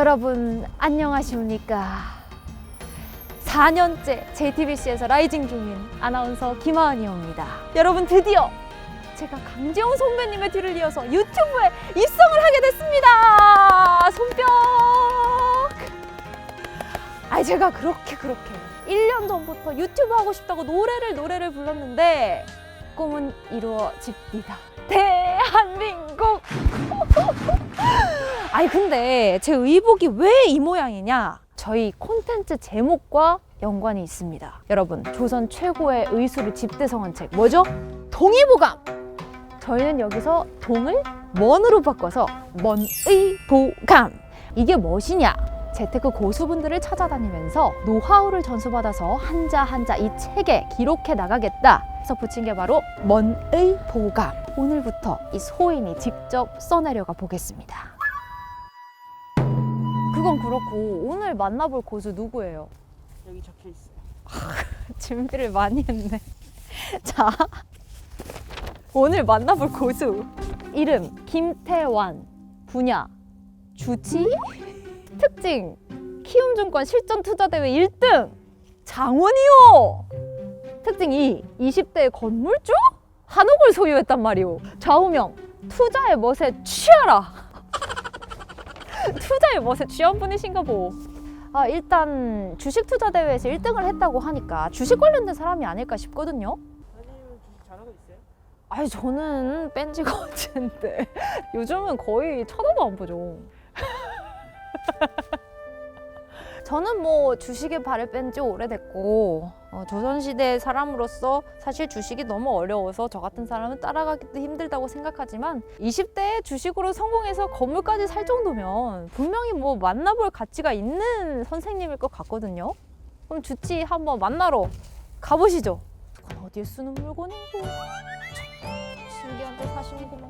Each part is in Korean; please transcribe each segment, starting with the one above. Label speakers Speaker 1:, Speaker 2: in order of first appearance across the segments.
Speaker 1: 여러분 안녕하십니까? 4년째 JTBC에서 라이징 중인 아나운서 김하은이옵니다. 여러분 드디어 제가 강재홍 선배님의 뒤를 이어서 유튜브에 입성을 하게 됐습니다. 손뼉! 아니 제가 그렇게 그렇게 1년 전부터 유튜브 하고 싶다고 노래를 노래를 불렀는데 꿈은 이루어집니다. 대한민국! 아니 근데 제 의복이 왜 이 모양이냐? 저희 콘텐츠 제목과 연관이 있습니다. 여러분 조선 최고의 의술의 집대성한 책 뭐죠? 동의보감. 저희는 여기서 동을 먼으로 바꿔서 먼의보감. 이게 무엇이냐? 재테크 고수분들을 찾아다니면서 노하우를 전수받아서 한자 한자 이 책에 기록해 나가겠다 해서 붙인 게 바로 먼의보감. 오늘부터 이 소인이 직접 써내려가 보겠습니다. 그건 그렇고 오늘 만나볼 고수 누구예요?
Speaker 2: 여기 적혀 있어요.
Speaker 1: 준비를 많이 했네. 자, 오늘 만나볼 고수 이름 김태환, 분야 주치, 특징 키움증권 실전투자대회 1등 장원이요. 특징 2 20대 건물주 한옥을 소유했단 말이오. 좌우명 투자의 멋에 취하라. 투자의 멋에 취한 분이신가 보. 아, 일단 주식 투자 대회에서 1등을 했다고 하니까 주식 관련된 사람이 아닐까 싶거든요.
Speaker 2: 선생님은 주식 잘하고 있어요?
Speaker 1: 아니 저는 뺀 지가 언젠데 요즘은 거의 쳐다도 안 보죠. 저는 뭐 주식에 발을 뺀 지 오래됐고 어, 조선시대 사람으로서 사실 주식이 너무 어려워서 저 같은 사람은 따라가기도 힘들다고 생각하지만 20대에 주식으로 성공해서 건물까지 살 정도면 분명히 뭐 만나볼 가치가 있는 선생님일 것 같거든요. 그럼 주치 한번 만나러 가보시죠. 그건 어디에 쓰는 물건이고 신기한 데 사시는구만.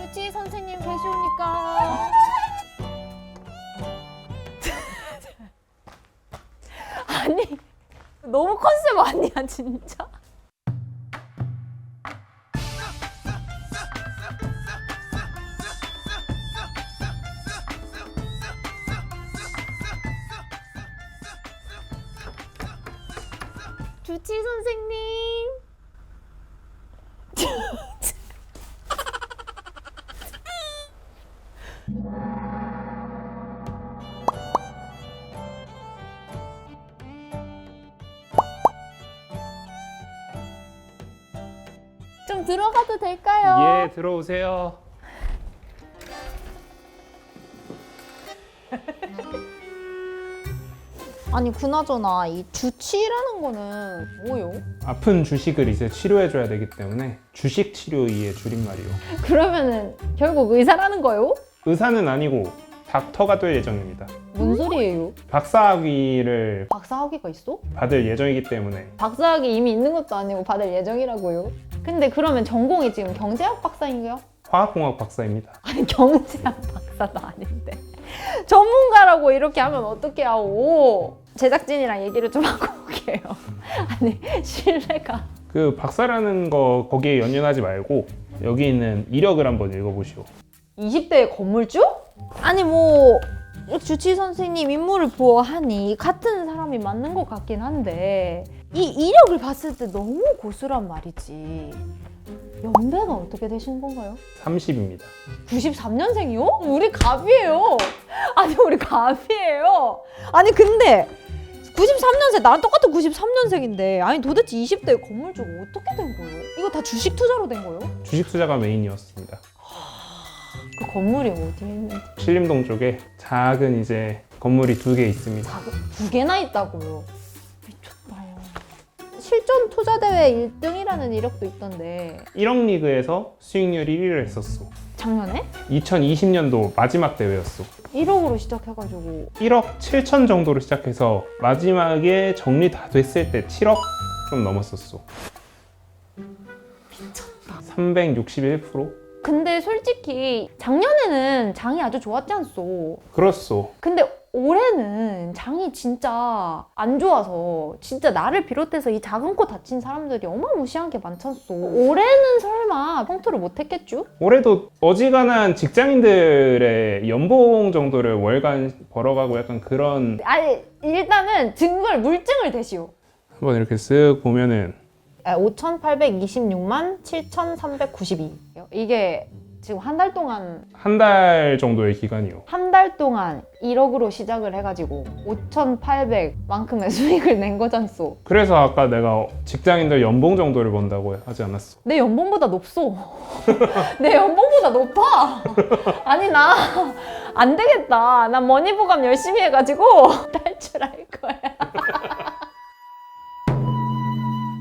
Speaker 1: 주치 선생님 계시오니까. 아니 너무 컨셉 아니야 진짜? 주치 선생님.
Speaker 3: 들어오세요.
Speaker 1: 아니 그나저나 이 주치라는 거는 뭐요?
Speaker 3: 아픈 주식을 이제 치료해줘야 되기 때문에 주식 치료의의 줄임말이요.
Speaker 1: 그러면은 결국 의사라는 거요?
Speaker 3: 의사는 아니고 닥터가 될 예정입니다.
Speaker 1: 뭔 소리예요?
Speaker 3: 박사학위를
Speaker 1: 박사학위가 있어?
Speaker 3: 받을 예정이기 때문에
Speaker 1: 박사학위 이미 있는 것도 아니고 받을 예정이라고요? 근데 그러면 전공이 지금 경제학 박사인가요?
Speaker 3: 화학공학 박사입니다.
Speaker 1: 아니 경제학 박사도 아닌데 전문가라고 이렇게 하면 어떻게 하오? 제작진이랑 얘기를 좀 하고 올게요. 아니 신뢰가
Speaker 3: 그 박사라는 거 거기에 연연하지 말고 여기 있는 이력을 한번 읽어보시오.
Speaker 1: 20대 건물주? 아니 뭐 주치 선생님 인물을 보아하니 같은 사람이 맞는 것 같긴 한데 이 이력을 봤을 때 너무 고수란 말이지. 연배가 어떻게 되시는 건가요?
Speaker 3: 30입니다.
Speaker 1: 93년생이요? 우리 갑이에요. 아니 우리 갑이에요. 아니 근데 93년생 나랑 똑같은 93년생인데 아니 도대체 20대 건물주가 어떻게 된 거예요? 이거 다 주식 투자로 된 거예요?
Speaker 3: 주식 투자가 메인이었습니다.
Speaker 1: 그 건물이 어디에 있는지
Speaker 3: 신림동 쪽에 작은 이제 건물이 두 개 있습니다.
Speaker 1: 작은 두 개나 있다고요. 미쳤다. 실전 투자 대회 1등이라는 이력도 있던데
Speaker 3: 1억 리그에서 수익률이 1위를 했었어.
Speaker 1: 작년에
Speaker 3: 2020년도 마지막 대회였어.
Speaker 1: 1억으로 시작해가지고
Speaker 3: 1억 7천 정도로 시작해서 마지막에 정리 다 됐을 때 7억 좀 넘었었어. 361%?
Speaker 1: 근데 솔직히 작년에는 장이 아주 좋았지 않소.
Speaker 3: 그렇소.
Speaker 1: 근데 올해는 장이 진짜 안 좋아서 진짜 나를 비롯해서 이 작은 코 다친 사람들이 어마무시한 게 많잖소. 올해는 설마 평토를 못 했겠죠?
Speaker 3: 올해도 어지간한 직장인들의 연봉 정도를 월간 벌어가고 약간 그런
Speaker 1: 아니 일단은 증거를 물증을 대시오.
Speaker 3: 한번 이렇게 쓱 보면은
Speaker 1: 5,826만 7,392. 이게 지금 한 달 동안
Speaker 3: 한 달 정도의 기간이요.
Speaker 1: 한 달 동안 1억으로 시작을 해가지고 5,800만큼의 수익을 낸 거잖소.
Speaker 3: 그래서 아까 내가 직장인들 연봉 정도를 번다고 하지 않았어.
Speaker 1: 내 연봉보다 높소. 내 연봉보다 높아. 아니 나 안 되겠다. 나 머니보감 열심히 해가지고 탈출할 거야.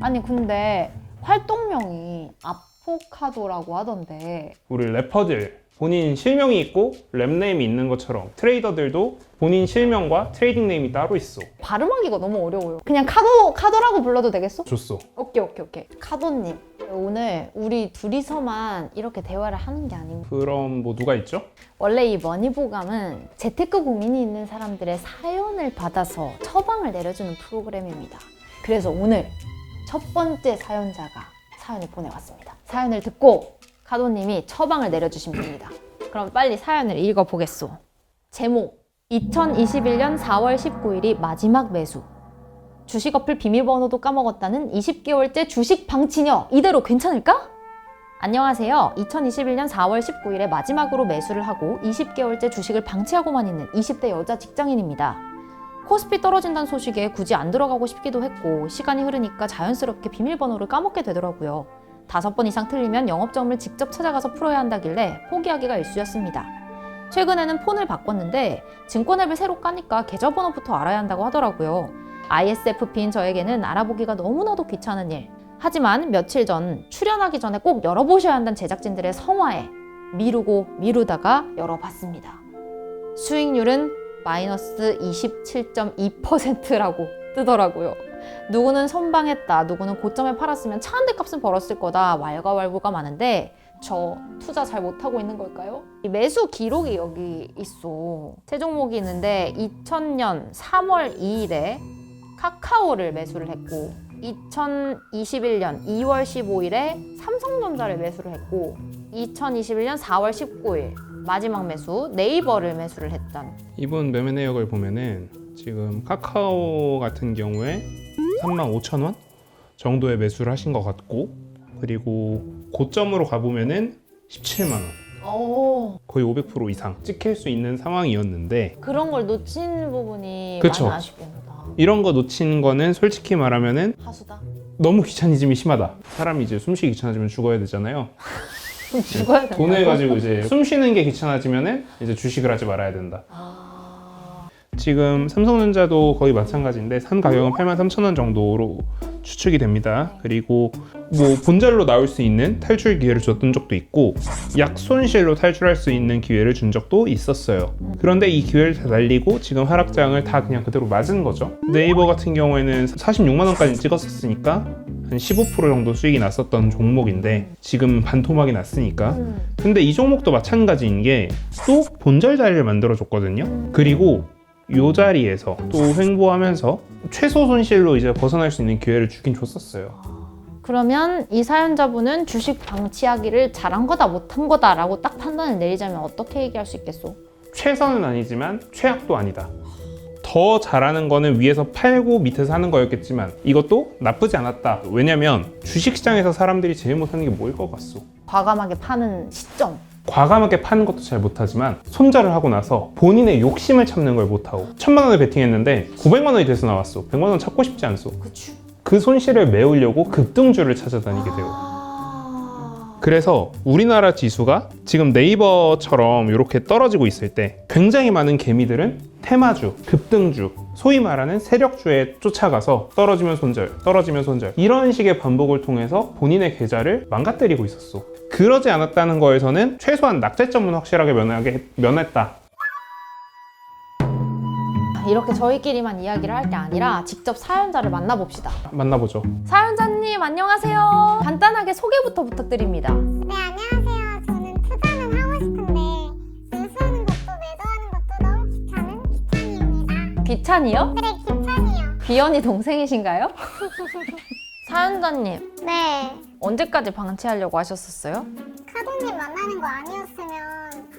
Speaker 1: 아니 근데 활동명이 아포카도라고 하던데
Speaker 3: 우리 래퍼들 본인 실명이 있고 랩네임이 있는 것처럼 트레이더들도 본인 실명과 트레이딩 네임이 따로 있어.
Speaker 1: 발음하기가 너무 어려워요. 그냥 카도 카도라고 불러도 되겠어?
Speaker 3: 줬어.
Speaker 1: 오케이 오케이 오케이. 카도님 오늘 우리 둘이서만 이렇게 대화를 하는 게 아닌
Speaker 3: 그럼 뭐 누가 있죠?
Speaker 1: 원래 이 머니보감은 재테크 고민이 있는 사람들의 사연을 받아서 처방을 내려주는 프로그램입니다. 그래서 오늘 첫 번째 사연자가 사연을 보내왔습니다. 사연을 듣고 카도님이 처방을 내려주시면 됩니다. 그럼 빨리 사연을 읽어보겠소. 제목 2021년 4월 19일이 마지막 매수. 주식 어플 비밀번호도 까먹었다는 20개월째 주식 방치녀 이대로 괜찮을까? 안녕하세요. 2021년 4월 19일에 마지막으로 매수를 하고 20개월째 주식을 방치하고만 있는 20대 여자 직장인입니다. 코스피 떨어진다는 소식에 굳이 안 들어가고 싶기도 했고 시간이 흐르니까 자연스럽게 비밀번호를 까먹게 되더라고요. 다섯 번 이상 틀리면 영업점을 직접 찾아가서 풀어야 한다길래 포기하기가 일쑤였습니다. 최근에는 폰을 바꿨는데 증권 앱을 새로 까니까 계좌번호부터 알아야 한다고 하더라고요. ISFP인 저에게는 알아보기가 너무나도 귀찮은 일. 하지만 며칠 전 출연하기 전에 꼭 열어보셔야 한다는 제작진들의 성화에 미루고 미루다가 열어봤습니다. 수익률은 마이너스 27.2%라고 뜨더라고요. 누구는 선방했다, 누구는 고점에 팔았으면 차 한 대 값은 벌었을 거다, 왈가왈부가 많은데 저 투자 잘 못하고 있는 걸까요? 이 매수 기록이 여기 있어. 세 종목이 있는데 2000년 3월 2일에 카카오를 매수를 했고 2021년 2월 15일에 삼성전자를 매수를 했고 2021년 4월 19일 마지막 매수 네이버를 매수를 했던.
Speaker 3: 이분 매매 내역을 보면은 지금 카카오 같은 경우에 35,000원 정도의 매수를 하신 것 같고 그리고 고점으로 가보면은 17만 원.
Speaker 1: 오.
Speaker 3: 거의 500% 이상 찍힐 수 있는 상황이었는데
Speaker 1: 그런 걸 놓친 부분이
Speaker 3: 그쵸.
Speaker 1: 많이 아쉽겠다.
Speaker 3: 이런 거 놓친 거는 솔직히 말하면은
Speaker 1: 하수다.
Speaker 3: 너무 귀차니즘이 심하다. 사람이 이제 숨쉬기 귀찮아지면 죽어야 되잖아요.
Speaker 1: 좀 죽어야 된다
Speaker 3: 돈을 가지고 이제 숨 쉬는 게 귀찮아지면은 이제 주식을 하지 말아야 된다.
Speaker 1: 아...
Speaker 3: 지금 삼성전자도 거의 마찬가지인데 산 가격은 83,000원 정도로 추측이 됩니다. 그리고 뭐 본절로 나올 수 있는 탈출 기회를 줬던 적도 있고 약손실로 탈출할 수 있는 기회를 준 적도 있었어요. 그런데 이 기회를 다 날리고 지금 하락장을 다 그냥 그대로 맞은 거죠. 네이버 같은 경우에는 46만 원까지 찍었었으니까 한 15% 정도 수익이 났었던 종목인데 지금 반토막이 났으니까
Speaker 1: 음.
Speaker 3: 근데 이 종목도 마찬가지인 게 또 본절 자리를 만들어 줬거든요. 그리고 요 자리에서 또 횡보하면서 최소 손실로 이제 벗어날 수 있는 기회를 주긴 줬었어요.
Speaker 1: 그러면 이 사연자분은 주식 방치하기를 잘한 거다 못한 거다라고 딱 판단을 내리자면 어떻게 얘기할 수 있겠소?
Speaker 3: 최선은 아니지만 최악도 아니다. 더 잘하는 거는 위에서 팔고 밑에서 하는 거였겠지만 이것도 나쁘지 않았다. 왜냐면 주식시장에서 사람들이 제일 못하는 게 뭐일 것 같소?
Speaker 1: 과감하게 파는 시점
Speaker 3: 과감하게 파는 것도 잘 못하지만 손절을 하고 나서 본인의 욕심을 참는 걸 못하고 천만 원을 베팅했는데 900만 원이 돼서 나왔어. 100만 원 찾고 싶지 않소.
Speaker 1: 그치.
Speaker 3: 그 손실을 메우려고 급등주를 찾아다니게 돼요.
Speaker 1: 아...
Speaker 3: 그래서 우리나라 지수가 지금 네이버처럼 이렇게 떨어지고 있을 때 굉장히 많은 개미들은 테마주, 급등주, 소위 말하는 세력주에 쫓아가서 떨어지면 손절, 떨어지면 손절 이런 식의 반복을 통해서 본인의 계좌를 망가뜨리고 있었어. 그러지 않았다는 거에서는 최소한 낙제점은 확실하게 면하게, 면했다.
Speaker 1: 이렇게 저희끼리만 이야기를 할 게 아니라 직접 사연자를 만나봅시다.
Speaker 3: 만나보죠.
Speaker 1: 사연자님 안녕하세요. 간단하게 소개부터 부탁드립니다.
Speaker 4: 네, 안녕하세요. 저는
Speaker 1: 투자는 하고 싶은데 인수하는 것도 매도하는 것도 너무 귀찮은
Speaker 4: 귀찬이입니다. 귀찬이요? 네, 귀찮이요.
Speaker 1: 비연이 동생이신가요? 사연자님
Speaker 4: 네.
Speaker 1: 언제까지 방치하려고 하셨었어요?
Speaker 4: 카도님 만나는 거 아니었으면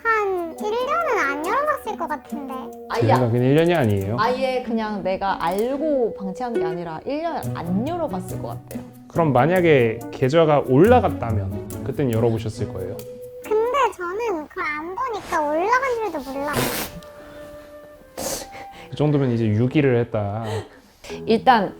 Speaker 4: 한 1년은 안 열어봤을 것 같은데.
Speaker 3: 제 생각엔 1년이 아니에요.
Speaker 1: 아예 그냥 내가 알고 방치한 게 아니라 1년 안 열어봤을 것 같아요.
Speaker 3: 그럼 만약에 계좌가 올라갔다면 그땐 열어보셨을 거예요.
Speaker 4: 근데 저는 그걸 안 보니까 올라간 줄도 몰라.
Speaker 3: 그 정도면 이제 유기를 했다.
Speaker 1: 일단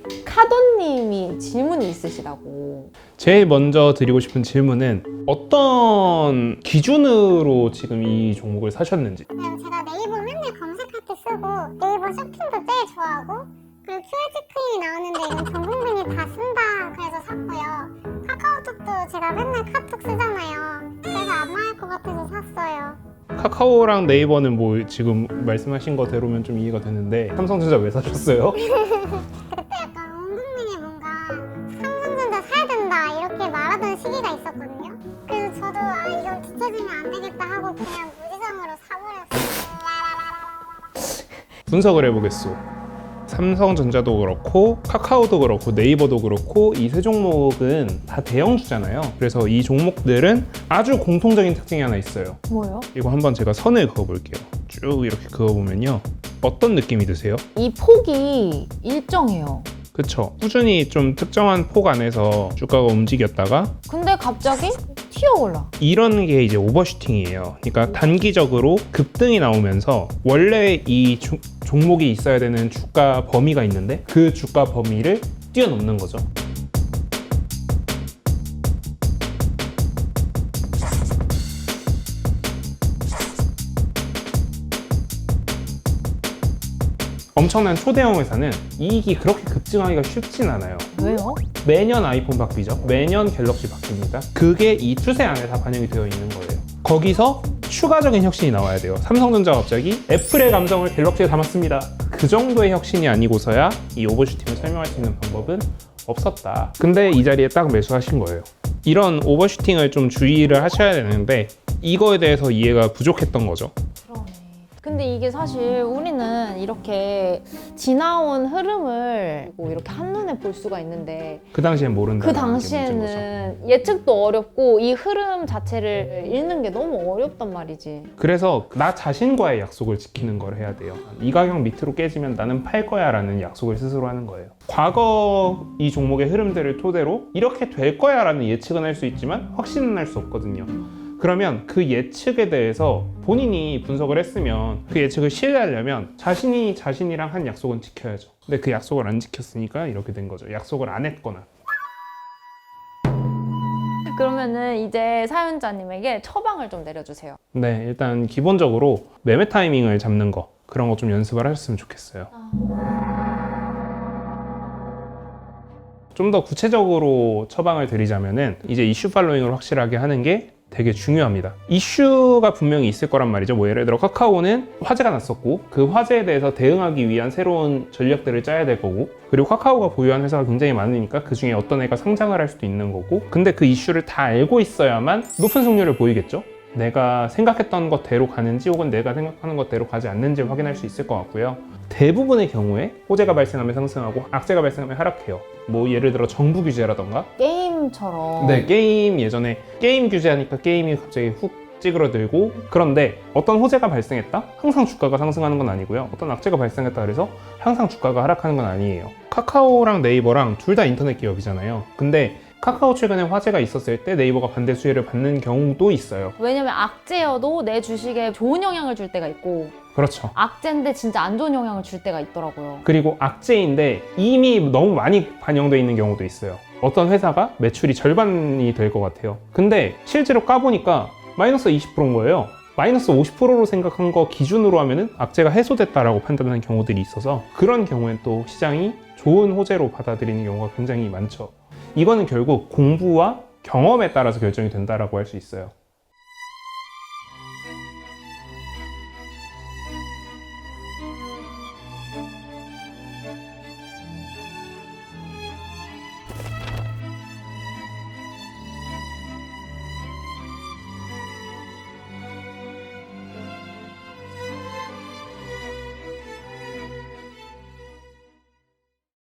Speaker 1: 카도님이 질문이 있으시다고.
Speaker 3: 제일 먼저 드리고 싶은 질문은 어떤 기준으로 지금 이 종목을 사셨는지.
Speaker 4: 그냥 제가 네이버 맨날 검색할 때 쓰고 네이버 쇼핑도 제일 좋아하고 그리고 QR 체크인이 나오는데 이건 전 국민이 다 쓴다 그래서 샀고요. 카카오톡도 제가 맨날 카톡 쓰잖아요. 그래서 안 망할 것 같아서 샀어요.
Speaker 3: 카카오랑 네이버는 뭐 지금 말씀하신 거대로면 좀 이해가 되는데 삼성전자 왜
Speaker 4: 사셨어요?
Speaker 3: 분석을 해보겠소. 삼성전자도 그렇고 카카오도 그렇고 네이버도 그렇고 이 세 종목은 다 대형주잖아요. 그래서 이 종목들은 아주 공통적인 특징이 하나 있어요.
Speaker 1: 뭐요?
Speaker 3: 이거 한번 제가 선을 그어볼게요. 쭉 이렇게 그어보면요. 어떤 느낌이 드세요?
Speaker 1: 이 폭이 일정해요.
Speaker 3: 그쵸? 꾸준히 좀 특정한 폭 안에서 주가가 움직였다가
Speaker 1: 근데 갑자기 튀어올라.
Speaker 3: 이런 게 이제 오버슈팅이에요. 그러니까 단기적으로 급등이 나오면서 원래 이 주- 종목이 있어야 되는 주가 범위가 있는데 그 주가 범위를 뛰어넘는 거죠. 엄청난 초대형 회사는 이익이 그렇게 급증하기가 쉽진 않아요.
Speaker 1: 왜요?
Speaker 3: 매년 아이폰 바뀌죠. 매년 갤럭시 바뀝니다. 그게 이 추세 안에 다 반영이 되어 있는 거예요. 거기서 추가적인 혁신이 나와야 돼요. 삼성전자가 갑자기 애플의 감정을 갤럭시에 담았습니다. 그 정도의 혁신이 아니고서야 이 오버슈팅을 설명할 수 있는 방법은 없었다. 근데 이 자리에 딱 매수하신 거예요. 이런 오버슈팅을 좀 주의를 하셔야 되는데 이거에 대해서 이해가 부족했던 거죠.
Speaker 1: 그러네. 근데 이게 사실 우리는 이렇게 지나온 흐름을 뭐 이렇게 한눈에 볼 수가 있는데
Speaker 3: 그 당시엔 모른다.
Speaker 1: 그 당시에는 예측도 어렵고 이 흐름 자체를 읽는 게 너무 어렵단 말이지.
Speaker 3: 그래서 나 자신과의 약속을 지키는 걸 해야 돼요. 이 가격 밑으로 깨지면 나는 팔 거야 라는 약속을 스스로 하는 거예요. 과거 이 종목의 흐름들을 토대로 이렇게 될 거야 라는 예측은 할 수 있지만 확신은 할 수 없거든요. 그러면 그 예측에 대해서 본인이 분석을 했으면 그 예측을 신뢰하려면 자신이 자신이랑 한 약속은 지켜야죠. 근데 그 약속을 안 지켰으니까 이렇게 된 거죠. 약속을 안 했거나.
Speaker 1: 그러면은 이제 사연자님에게 처방을 좀 내려주세요.
Speaker 3: 네, 일단 기본적으로 매매 타이밍을 잡는 거 그런 거 좀 연습을 하셨으면 좋겠어요. 좀 더 구체적으로 처방을 드리자면은 이제 이슈 팔로잉을 확실하게 하는 게 되게 중요합니다. 이슈가 분명히 있을 거란 말이죠. 뭐 예를 들어 카카오는 화재가 났었고 그 화재에 대해서 대응하기 위한 새로운 전략들을 짜야 될 거고 그리고 카카오가 보유한 회사가 굉장히 많으니까 그 중에 어떤 애가 상장을 할 수도 있는 거고 근데 그 이슈를 다 알고 있어야만 높은 승률을 보이겠죠. 내가 생각했던 것대로 가는지 혹은 내가 생각하는 것대로 가지 않는지 확인할 수 있을 것 같고요. 대부분의 경우에 호재가 발생하면 상승하고 악재가 발생하면 하락해요. 뭐 예를 들어 정부 규제라던가
Speaker 1: 게임처럼.
Speaker 3: 네, 게임 예전에 게임 규제하니까 게임이 갑자기 훅 찌그러들고 그런데 어떤 호재가 발생했다? 항상 주가가 상승하는 건 아니고요. 어떤 악재가 발생했다 그래서 항상 주가가 하락하는 건 아니에요. 카카오랑 네이버랑 둘 다 인터넷 기업이잖아요. 근데 카카오 최근에 화재가 있었을 때 네이버가 반대 수혜를 받는 경우도 있어요.
Speaker 1: 왜냐면 악재여도 내 주식에 좋은 영향을 줄 때가 있고
Speaker 3: 그렇죠.
Speaker 1: 악재인데 진짜 안 좋은 영향을 줄 때가 있더라고요.
Speaker 3: 그리고 악재인데 이미 너무 많이 반영돼 있는 경우도 있어요. 어떤 회사가 매출이 절반이 될 것 같아요. 근데 실제로 까보니까 마이너스 20%인 거예요. 마이너스 50%로 생각한 거 기준으로 하면은 악재가 해소됐다라고 판단하는 경우들이 있어서 그런 경우엔 또 시장이 좋은 호재로 받아들이는 경우가 굉장히 많죠. 이거는 결국 공부와 경험에 따라서 결정이 된다라고 할 수 있어요.